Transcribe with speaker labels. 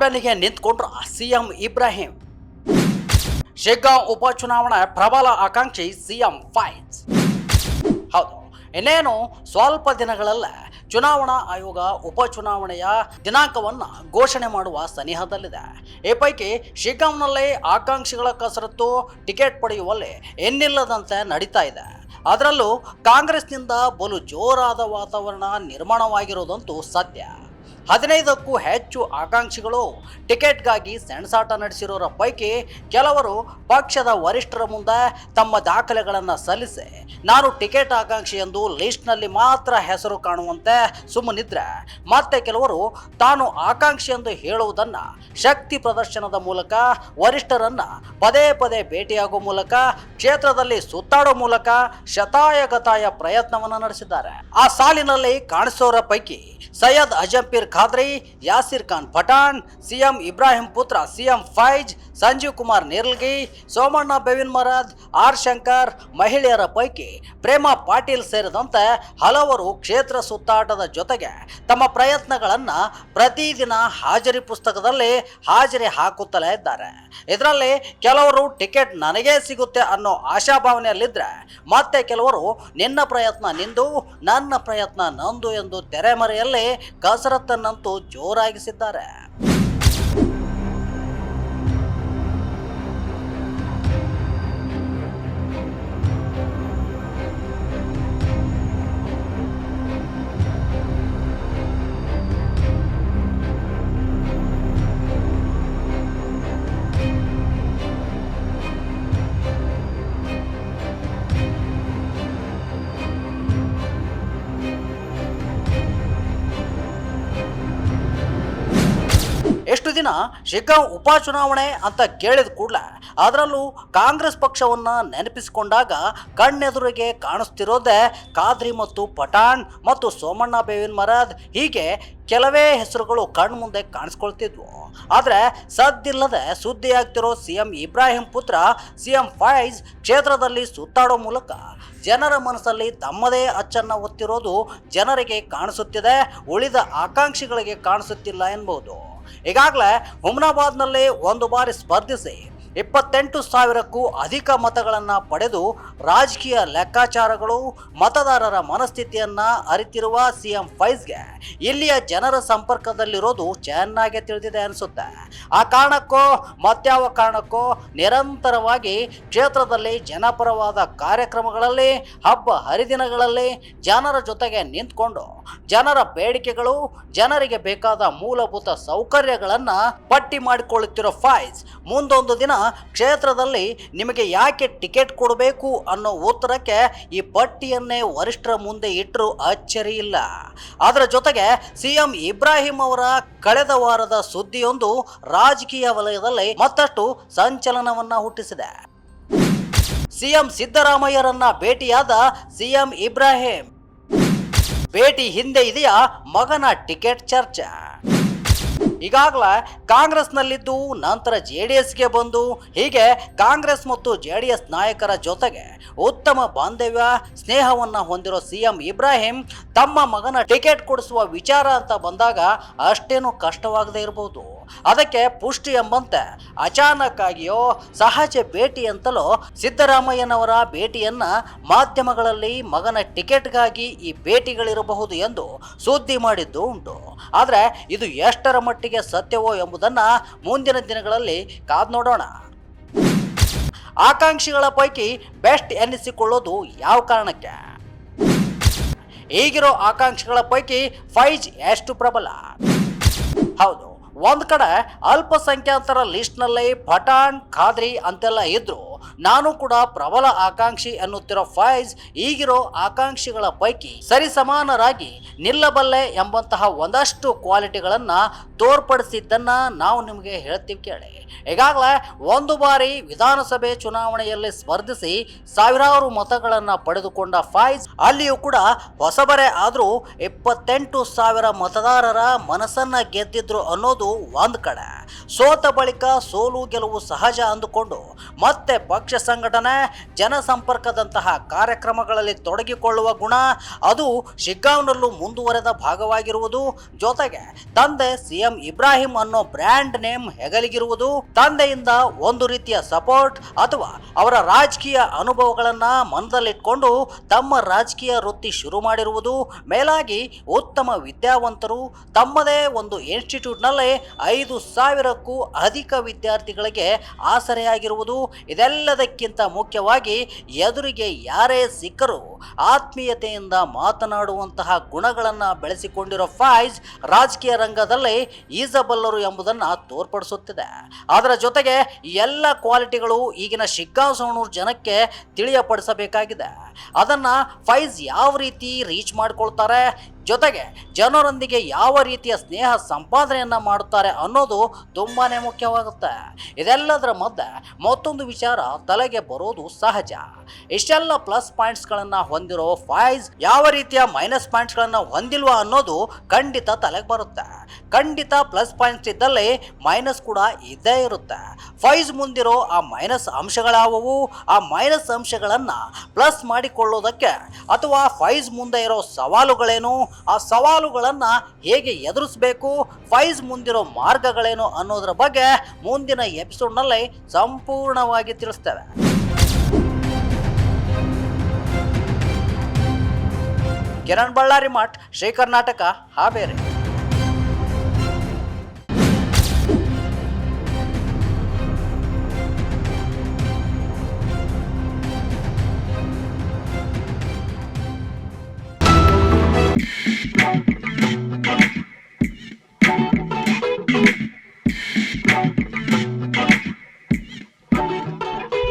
Speaker 1: ಬೆನ್ನಿಗೆ ನಿಂತ್ಕೊಂಡ್ರು ಸಿಎಂ ಇಬ್ರಾಹಿಂ. ಶಿಗ್ಗಾಂವ್ ಉಪಚುನಾವಣೆ ಪ್ರಬಲ ಆಕಾಂಕ್ಷಿ ಸಿಎಂ ಫೈಟ್ ಹೌದು, ಇನ್ನೇನು ಸ್ವಲ್ಪ ದಿನಗಳಲ್ಲೇ ಚುನಾವಣಾ ಆಯೋಗ ಉಪಚುನಾವಣೆಯ ದಿನಾಂಕವನ್ನು ಘೋಷಣೆ ಮಾಡುವ ಸನಿಹದಲ್ಲಿದೆ. ಈ ಪೈಕಿ ಶಿಗ್ಗಾಂವ್ನಲ್ಲಿ ಆಕಾಂಕ್ಷಿಗಳ ಕಸರತ್ತು ಟಿಕೆಟ್ ಪಡೆಯುವಲ್ಲಿ ಎನ್ನಿಲ್ಲದಂತೆ ನಡೀತಾ ಇದೆ. ಅದರಲ್ಲೂ ಕಾಂಗ್ರೆಸ್ನಿಂದ ಬಲು ಜೋರಾದ ವಾತಾವರಣ ನಿರ್ಮಾಣವಾಗಿರೋದಂತೂ ಸತ್ಯ. ಹದಿನೈದಕ್ಕೂ ಹೆಚ್ಚು ಆಕಾಂಕ್ಷಿಗಳು ಟಿಕೆಟ್ಗಾಗಿ ಸೆಣಸಾಟ ನಡೆಸಿರೋರ ಪೈಕಿ ಕೆಲವರು ಪಕ್ಷದ ವರಿಷ್ಠರ ಮುಂದೆ ತಮ್ಮ ದಾಖಲೆಗಳನ್ನು ಸಲ್ಲಿಸಿ, ನಾನು ಟಿಕೆಟ್ ಆಕಾಂಕ್ಷಿ ಎಂದು ಲಿಸ್ಟ್ನಲ್ಲಿ ಮಾತ್ರ ಹೆಸರು ಕಾಣುವಂತೆ ಸುಮ್ಮನಿದ್ರೆ. ಮತ್ತೆ ಕೆಲವರು ತಾನು ಆಕಾಂಕ್ಷಿ ಎಂದು ಹೇಳುವುದನ್ನು ಶಕ್ತಿ ಪ್ರದರ್ಶನದ ಮೂಲಕ, ವರಿಷ್ಠರನ್ನ ಪದೇ ಪದೇ ಭೇಟಿಯಾಗುವ ಮೂಲಕ, ಕ್ಷೇತ್ರದಲ್ಲಿ ಸುತ್ತಾಡೋ ಮೂಲಕ ಶತಾಯಗತಾಯ ಪ್ರಯತ್ನವನ್ನು ನಡೆಸಿದ್ದಾರೆ. ಆ ಸಾಲಿನಲ್ಲಿ ಕಾಣಿಸೋರ ಪೈಕಿ ಸೈಯದ್ ಖಾದ್ರಿ, ಯಾಸಿರ್ ಖಾನ್ ಪಠಾಣ್, ಸಿಎಂ ಇಬ್ರಾಹಿಂ ಪುತ್ರ, CM Faiz, Sanjeev Kumar ನೇರ್ಲ್ಗಿ, Somanna Bevin ಮರಾಜ್ R Shankar ಮಹಿಳೆಯರ ಪೈಕಿ ಪ್ರೇಮಾ ಪಾಟೀಲ್ ಸೇರಿದಂತೆ ಹಲವರು ಕ್ಷೇತ್ರ ಸುತ್ತಾಟದ ಜೊತೆಗೆ ತಮ್ಮ ಪ್ರಯತ್ನಗಳನ್ನು ಪ್ರತಿದಿನ ಹಾಜರಿ ಪುಸ್ತಕದಲ್ಲಿ ಹಾಜರಿ ಹಾಕುತ್ತಲೇ ಇದ್ದಾರೆ. ಇದರಲ್ಲಿ ಕೆಲವರು ಟಿಕೆಟ್ ನನಗೇ ಸಿಗುತ್ತೆ ಅನ್ನೋ ಆಶಾಭಾವನೆಯಲ್ಲಿದ್ದರೆ ಮತ್ತೆ ಕೆಲವರು ನಿನ್ನ ಪ್ರಯತ್ನ ನಿಂದು, ನನ್ನ ಪ್ರಯತ್ನ ನಂದು ಎಂದು ತೆರೆಮರೆಯಲ್ಲಿ ಕಸರತ್ತನ್ನಂತೂ ಜೋರಾಗಿಸಿದ್ದಾರೆ. ಎಷ್ಟು ದಿನ ಶಿಗ್ಗಾಂವ್ ಉಪಚುನಾವಣೆ ಅಂತ ಕೇಳಿದ ಕೂಡಲೇ ಅದರಲ್ಲೂ ಕಾಂಗ್ರೆಸ್ ಪಕ್ಷವನ್ನ ನೆನಪಿಸಿಕೊಂಡಾಗ ಕಣ್ಣೆದುರಿಗೆ ಕಾಣಿಸ್ತಿರೋದೇ ಖಾದ್ರಿ ಮತ್ತು ಪಠಾಣ್ ಮತ್ತು ಸೋಮಣ್ಣ ಬೇವಿನ ಮರದ್ ಹೀಗೆ ಕೆಲವೇ ಹೆಸರುಗಳು ಕಣ್ಮುಂದೆ ಕಾಣಿಸ್ಕೊಳ್ತಿದ್ವು. ಆದರೆ ಸದ್ದಿಲ್ಲದೆ ಸುದ್ದಿಯಾಗ್ತಿರೋ ಸಿ ಎಂ ಇಬ್ರಾಹಿಂ ಪುತ್ರ ಸಿ ಎಂ ಫೈಜ್ ಕ್ಷೇತ್ರದಲ್ಲಿ ಸುತ್ತಾಡೋ ಮೂಲಕ ಜನರ ಮನಸ್ಸಲ್ಲಿ ತಮ್ಮದೇ ಅಚ್ಚನ್ನ ಒತ್ತಿರೋದು ಜನರಿಗೆ ಕಾಣಿಸುತ್ತಿದೆ, ಉಳಿದ ಆಕಾಂಕ್ಷಿಗಳಿಗೆ ಕಾಣಿಸುತ್ತಿಲ್ಲ ಎನ್ಬಹುದು. ಈಗಾಗಲೇ ಹುಮ್ನಾಬಾದ್ನಲ್ಲಿ ಒಂದು ಬಾರಿ ಸ್ಪರ್ಧಿಸಿ ಇಪ್ಪತ್ತೆಂಟು ಸಾವಿರಕ್ಕೂ ಅಧಿಕ ಮತಗಳನ್ನು ಪಡೆದು ರಾಜಕೀಯ ಲೆಕ್ಕಾಚಾರಗಳು ಮತದಾರರ ಮನಸ್ಥಿತಿಯನ್ನು ಅರಿತಿರುವ ಸಿಎಂ ಫೈಜ್ಗೆ ಇಲ್ಲಿಯ ಜನರ ಸಂಪರ್ಕದಲ್ಲಿರೋದು ಚೆನ್ನಾಗಿ ತಿಳಿದಿದೆ ಅನಿಸುತ್ತೆ. ಆ ಕಾರಣಕ್ಕೋ ಮತ್ಯಾವ ಕಾರಣಕ್ಕೋ ನಿರಂತರವಾಗಿ ಕ್ಷೇತ್ರದಲ್ಲಿ ಜನಪರವಾದ ಕಾರ್ಯಕ್ರಮಗಳಲ್ಲಿ, ಹಬ್ಬ ಹರಿದಿನಗಳಲ್ಲಿ ಜನರ ಜೊತೆಗೆ ನಿಂತ್ಕೊಂಡು ಜನರ ಬೇಡಿಕೆಗಳು, ಜನರಿಗೆ ಬೇಕಾದ ಮೂಲಭೂತ ಸೌಕರ್ಯಗಳನ್ನು ಪಟ್ಟಿ ಮಾಡಿಕೊಳ್ಳುತ್ತಿರೋ ಫಾಯ್ಸ್ ಮುಂದೊಂದು ದಿನ ಕ್ಷೇತ್ರದಲ್ಲಿ ನಿಮಗೆ ಯಾಕೆ ಟಿಕೆಟ್ ಕೊಡಬೇಕು ಅನ್ನೋ ಉತ್ತರಕ್ಕೆ ಈ ಪಟ್ಟಿಯನ್ನೇ ವರಿಷ್ಠರ ಮುಂದೆ ಇಟ್ಟರೂ ಅಚ್ಚರಿ ಇಲ್ಲ. ಅದರ ಜೊತೆಗೆ ಸಿಎಂ ಇಬ್ರಾಹಿಂ ಅವರ ಕಳೆದ ವಾರದ ಸುದ್ದಿಯೊಂದು ರಾಜಕೀಯ ವಲಯದಲ್ಲಿ ಮತ್ತಷ್ಟು ಸಂಚಲನವನ್ನ ಹುಟ್ಟಿಸಿದೆ. ಸಿಎಂ ಸಿದ್ದರಾಮಯ್ಯರನ್ನ ಭೇಟಿಯಾದ ಸಿಎಂ ಇಬ್ರಾಹಿಂ ಭೇಟಿ ಹಿಂದೆ ಇದೆಯಾ ಮಗನ ಟಿಕೆಟ್ ಚರ್ಚೆ? ಈಗಾಗಲೇ ಕಾಂಗ್ರೆಸ್ನಲ್ಲಿದ್ದು ನಂತರ ಜೆ ಡಿ ಎಸ್ಗೆ ಬಂದು, ಹೀಗೆ ಕಾಂಗ್ರೆಸ್ ಮತ್ತು ಜೆ ಡಿ ಎಸ್ ನಾಯಕರ ಜೊತೆಗೆ ಉತ್ತಮ ಬಾಂಧವ್ಯ, ಸ್ನೇಹವನ್ನು ಹೊಂದಿರೋ ಸಿ ಎಂ ಇಬ್ರಾಹಿಂ ತಮ್ಮ ಮಗನ ಟಿಕೆಟ್ ಕೊಡಿಸುವ ವಿಚಾರ ಅಂತ ಬಂದಾಗ ಅಷ್ಟೇನು ಕಷ್ಟವಾಗದೇ ಇರಬಹುದು ಅದಕ್ಕೆ ಪುಷ್ಟಿ ಎಂಬಂತೆ ಅಚಾನಕ್ ಆಗಿಯೋ ಸಹಜ ಭೇಟಿ ಅಂತಲೋ ಸಿದ್ದರಾಮಯ್ಯನವರ ಭೇಟಿಯನ್ನ ಮಾಧ್ಯಮಗಳಲ್ಲಿ ಮಗನ ಟಿಕೆಟ್ಗಾಗಿ ಈ ಭೇಟಿಗಳಿರಬಹುದು ಎಂದು ಸುದ್ದಿ ಮಾಡಿದ್ದು ಉಂಟು. ಆದರೆ ಇದು ಎಷ್ಟರ ಮಟ್ಟಿಗೆ ಸತ್ಯವೋ ಎಂಬುದನ್ನ ಮುಂದಿನ ದಿನಗಳಲ್ಲಿ ಕಾದು ನೋಡೋಣ. ಆಕಾಂಕ್ಷಿಗಳ ಪೈಕಿ ಬೆಸ್ಟ್ ಎನ್ನಿಸಿಕೊಳ್ಳೋದು ಯಾವ ಕಾರಣಕ್ಕೆ? ಈಗಿರೋ ಆಕಾಂಕ್ಷೆಗಳ ಪೈಕಿ ಫೈಜ್ ಎಷ್ಟು ಪ್ರಬಲ? ಹೌದು, ಒಂದ್ ಕಡೆ ಅಲ್ಪಸಂಖ್ಯಾತರ ಲಿಸ್ಟ್ನಲ್ಲಿ ಪಠಾಣ್, ಖಾದ್ರಿ ಅಂತೆಲ್ಲ ಇದ್ರು ನಾನು ಕೂಡ ಪ್ರಬಲ ಆಕಾಂಕ್ಷಿ ಎನ್ನುತ್ತಿರೋ ಫೈಜ್ ಈಗಿರೋ ಆಕಾಂಕ್ಷಿಗಳ ಪೈಕಿ ಸರಿಸಮಾನರಾಗಿ ನಿಲ್ಲಬಲ್ಲೆ ಎಂಬಂತಹ ಒಂದಷ್ಟು ಕ್ವಾಲಿಟಿಗಳನ್ನ ತೋರ್ಪಡಿಸಿದ್ದನ್ನ ನಾವು ನಿಮಗೆ ಹೇಳ್ತೀವಿ ಕೇಳಿ. ಈಗಾಗಲೇ ಒಂದು ಬಾರಿ ವಿಧಾನಸಭೆ ಚುನಾವಣೆಯಲ್ಲಿ ಸ್ಪರ್ಧಿಸಿ ಸಾವಿರಾರು ಮತಗಳನ್ನು ಪಡೆದುಕೊಂಡ ಫೈಜ್ ಅಲ್ಲಿಯೂ ಕೂಡ ಹೊಸಬರೇ ಆದರೂ ಇಪ್ಪತ್ತೆಂಟು ಸಾವಿರ ಮತದಾರರ ಮನಸ್ಸನ್ನ ಗೆದ್ದಿದ್ರು ಅನ್ನೋದು ಒಂದು ಕಡೆ. ಸೋತ ಬಳಿಕ ಸೋಲು ಗೆಲುವು ಸಹಜ ಅಂದುಕೊಂಡು ಮತ್ತೆ ಪಕ್ಷ ಪಕ್ಷ ಸಂಘಟನೆ ಜನಸಂಪರ್ಕದಂತಹ ಕಾರ್ಯಕ್ರಮಗಳಲ್ಲಿ ತೊಡಗಿಕೊಳ್ಳುವ ಗುಣ ಅದು ಶಿಗ್ಗಾಂವ್ನಲ್ಲೂ ಮುಂದುವರೆದ ಭಾಗವಾಗಿರುವುದು. ಜೊತೆಗೆ ತಂದೆ ಸಿಎಂ ಇಬ್ರಾಹಿಂ ಅನ್ನೋ ಬ್ರ್ಯಾಂಡ್ ನೇಮ್ ಹೆಗಲಿಗಿರುವುದು. ತಂದೆಯಿಂದ ಒಂದು ರೀತಿಯ ಸಪೋರ್ಟ್ ಅಥವಾ ಅವರ ರಾಜಕೀಯ ಅನುಭವಗಳನ್ನ ಮನದಲ್ಲಿಟ್ಕೊಂಡು ತಮ್ಮ ರಾಜಕೀಯ ವೃತ್ತಿ ಶುರು ಮಾಡಿರುವುದು. ಮೇಲಾಗಿ ಉತ್ತಮ ವಿದ್ಯಾವಂತರು ತಮ್ಮದೇ ಒಂದು ಇನ್ಸ್ಟಿಟ್ಯೂಟ್ನಲ್ಲಿ ಐದು ಸಾವಿರಕ್ಕೂ ಅಧಿಕ ವಿದ್ಯಾರ್ಥಿಗಳಿಗೆ ಆಸರೆಯಾಗಿರುವುದು. ಇದೆಲ್ಲದಕ್ಕಿಂತ ಮುಖ್ಯವಾಗಿ ಎದುರಿಗೆ ಯಾರೇ ಸಿಕ್ಕರೂ ಆತ್ಮೀಯತೆಯಿಂದ ಮಾತನಾಡುವಂತಹ ಗುಣಗಳನ್ನು ಬೆಳೆಸಿಕೊಂಡಿರೋ ಫೈಜ್ ರಾಜಕೀಯ ರಂಗದಲ್ಲಿ ಈಜಬಲ್ಲರು ಎಂಬುದನ್ನು ತೋರ್ಪಡಿಸುತ್ತಿದೆ. ಅದರ ಜೊತೆಗೆ ಎಲ್ಲ ಕ್ವಾಲಿಟಿಗಳು ಈಗಿನ ಶಿಗ್ಗಾಸೋಣೂರು ಜನಕ್ಕೆ ತಿಳಿಯಪಡಿಸಬೇಕಾಗಿದೆ. ಅದನ್ನು ಫೈಜ್ ಯಾವ ರೀತಿ ರೀಚ್ ಮಾಡ್ಕೊಳ್ತಾರೆ? ಜೊತೆಗೆ ಜನರೊಂದಿಗೆ ಯಾವ ರೀತಿಯ ಸ್ನೇಹ ಸಂಪಾದನೆಯನ್ನು ಮಾಡುತ್ತಾರೆ ಅನ್ನೋದು ತುಂಬಾ ಮುಖ್ಯವಾಗುತ್ತೆ. ಇದೆಲ್ಲದರ ಮಧ್ಯೆ ಮತ್ತೊಂದು ವಿಚಾರ ತಲೆಗೆ ಬರೋದು ಸಹಜ. ಇಷ್ಟೆಲ್ಲ ಪ್ಲಸ್ ಪಾಯಿಂಟ್ಸ್ಗಳನ್ನು ಹೊಂದಿರೋ ಫೈಸ್ ಯಾವ ರೀತಿಯ ಮೈನಸ್ ಪಾಯಿಂಟ್ಸ್ಗಳನ್ನು ಹೊಂದಿಲ್ವಾ ಅನ್ನೋದು ಖಂಡಿತ ತಲೆಗೆ ಬರುತ್ತೆ. ಖಂಡಿತ ಪ್ಲಸ್ ಪಾಯಿಂಟ್ಸ್ ಇದ್ದಲ್ಲಿ ಮೈನಸ್ ಕೂಡ ಇದ್ದೇ ಇರುತ್ತೆ. ಫೈಸ್ ಮುಂದಿರೋ ಆ ಮೈನಸ್ ಅಂಶಗಳಾವವು? ಆ ಮೈನಸ್ ಅಂಶಗಳನ್ನು ಪ್ಲಸ್ ಮಾಡಿಕೊಳ್ಳೋದಕ್ಕೆ ಅಥವಾ ಫೈಸ್ ಮುಂದೆ ಇರೋ ಸವಾಲುಗಳೇನು? ಆ ಸವಾಲುಗಳನ್ನು ಹೇಗೆ ಎದುರಿಸಬೇಕು ಫೈಸ್ ಮುಂದಿರೋ ಮಾರ್ಗಗಳೇನು ಅನ್ನೋದ್ರ ಬಗ್ಗೆ ಮುಂದಿನ ಎಪಿಸೋಡ್ನಲ್ಲಿ ಸಂಪೂರ್ಣವಾಗಿ ತಿಳಿಸ್ತೇವೆ. ಕಿರಣ್ ಬಳ್ಳಾರಿ ಮಠ್ ಶ್ರೀ ಕರ್ನಾಟಕ ಹಾವೇರಿ.